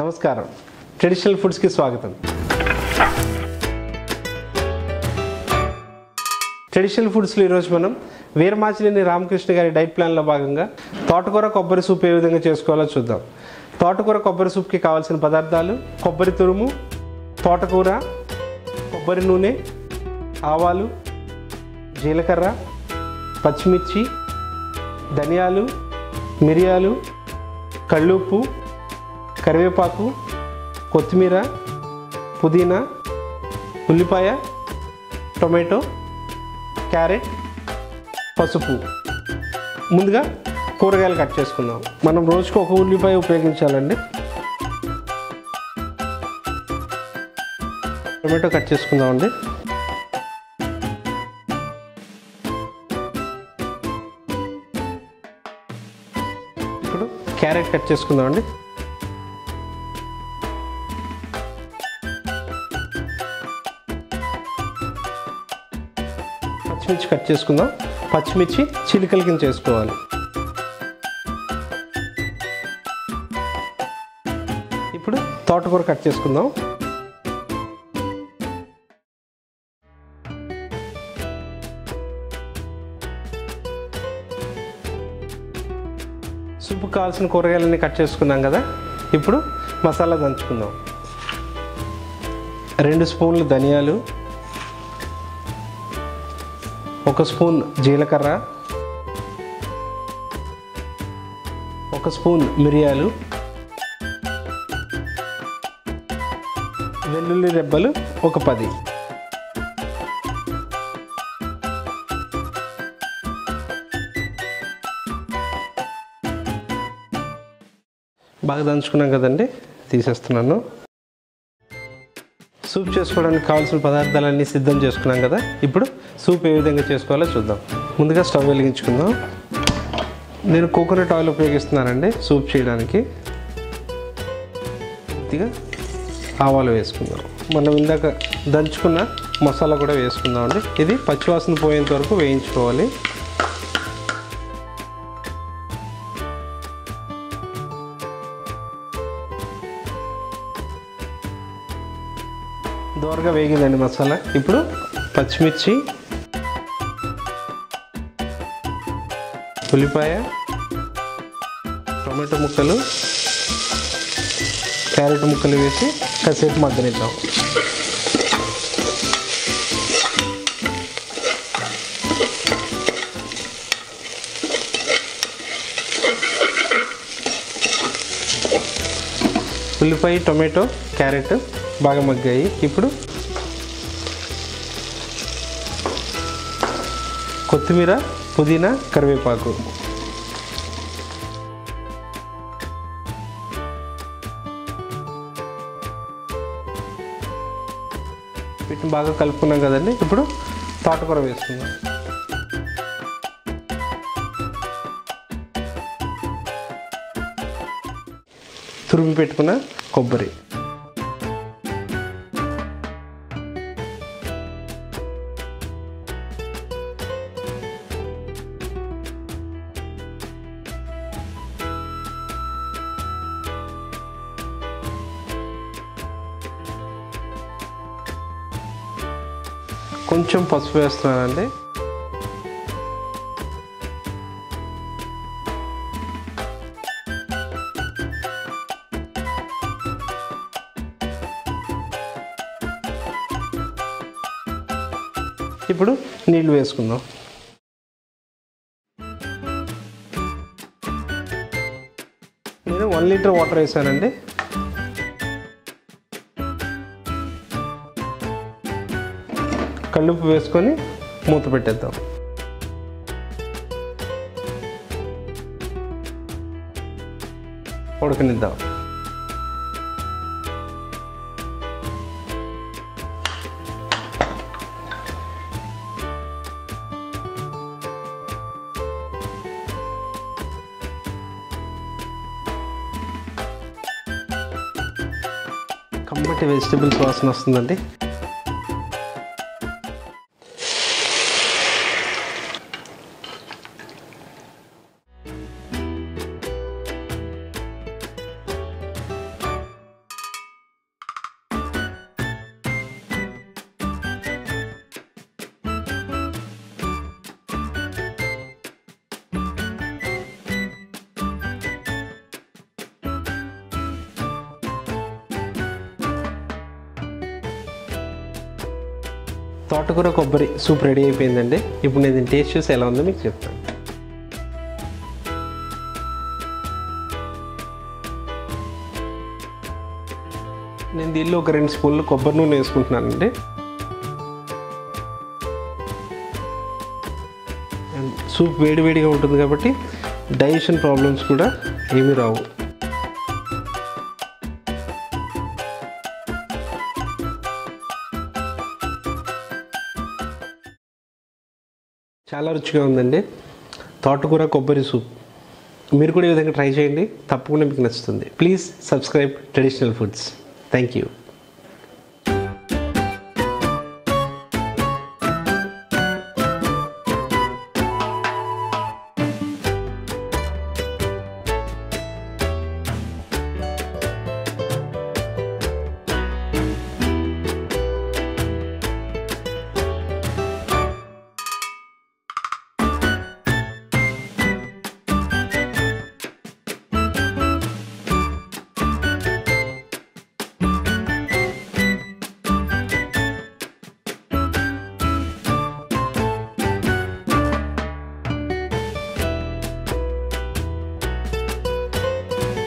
నమస్కారం. ట్రెడిషనల్ ఫుడ్స్కి స్వాగతం. ట్రెడిషనల్ ఫుడ్స్లో ఈరోజు మనం వీరమాచినేని రామకృష్ణ గారి డైట్ ప్లాన్లో భాగంగా తోటకూర కొబ్బరి సూప్ ఏ విధంగా చేసుకోవాలో చూద్దాం. తోటకూర కొబ్బరి సూప్కి కావాల్సిన పదార్థాలు కొబ్బరి తురుము తోటకూర కొబ్బరి నూనె ఆవాలు జీలకర్ర పచ్చిమిర్చి ధనియాలు మిరియాలు కళ్ళుప్పు కరివేపాకు కొత్తిమీర పుదీనా ఉల్లిపాయ టొమాటో క్యారెట్ పసుపు. ముందుగా కూరగాయలు కట్ చేసుకుందాం. మనం రోజుకు ఒక ఉల్లిపాయ ఉపయోగించాలండి. టొమాటో కట్ చేసుకుందామండి. ఇప్పుడు క్యారెట్ కట్ చేసుకుందామండి. పచ్చిమిర్చి కట్ చేసుకుందాం. పచ్చిమిర్చి చిలికల కింద చేసుకోవాలి. ఇప్పుడు తోటకూర కట్ చేసుకుందాం. సూపు కావాల్సిన కూరగాయలన్నీ కట్ చేసుకున్నాం కదా. ఇప్పుడు మసాలా దంచుకుందాం. రెండు స్పూన్లు ధనియాలు ఒక స్పూన్ జీలకర్ర ఒక స్పూన్ మిరియాలు వెల్లుల్లి రెబ్బలు ఒక పది. బాగా దంచుకున్నాం కదండి తీసేస్తున్నాను. సూప్ చేసుకోవడానికి కావాల్సిన పదార్థాలన్నీ సిద్ధం చేసుకున్నాం కదా. ఇప్పుడు సూప్ ఏ విధంగా చేసుకోవాలో చూద్దాం. ముందుగా స్టవ్ వెలిగించుకుందాం. నేను కోకోనట్ ఆయిల్ ఉపయోగిస్తున్నానండి సూప్ చేయడానికి. కొద్దిగా ఆవాలు వేసుకుందాం. మనం ఇందాక దంచుకున్న మసాలా కూడా వేసుకుందాం అండి ఇది పచ్చివాసన పోయేంత వరకు వేయించుకోవాలి. దోరగా వేగిందండి మసాలా. ఇప్పుడు పచ్చిమిర్చి ఉల్లిపాయ టొమాటో ముక్కలు క్యారెట్ ముక్కలు వేసి కాసేపు మగ్గనిద్దాం. ఉల్లిపాయ టొమాటో క్యారెట్ బాగా మగ్గాయి ఇప్పుడు కొత్తిమీర పుదీనా కరివేపాకు. వీటిని బాగా కలుపుకున్నాం కదండి. ఇప్పుడు తోటకూర వేసుకుందాం. తురిమి పెట్టుకున్న కొబ్బరి. కొంచెం పసుపు వేస్తున్నానండి. ఇప్పుడు నీళ్ళు వేసుకుందాం. నేను వన్ లీటర్ వాటర్ వేసానండి. కళ్ళుప్పు వేసుకొని మూత పెట్టేద్దాం. ఉడకనిద్దాం. కమ్మటి వెజిటబుల్స్ వాసన వస్తుందండి. తోటకూర కొబ్బరి సూప్ రెడీ అయిపోయిందండి. ఇప్పుడు నేను టేస్ట్ చూసి ఎలా ఉందో మీకు చెప్తాను. నేను దీనిలో ఒక రెండు స్పూన్లు కొబ్బరి నూనె వేసుకుంటున్నానండి. అండ్ సూప్ వేడివేడిగా ఉంటుంది కాబట్టి డైజెషన్ ప్రాబ్లమ్స్ కూడా ఏమీ రావు. చాలా రుచిగా ఉందండి. తోటకూర కొబ్బరి సూప్. మీరు కూడా ఈ విధంగా ట్రై చేయండి. తప్పకుండా మీకు నచ్చుతుంది. Please subscribe traditional foods. Thank you.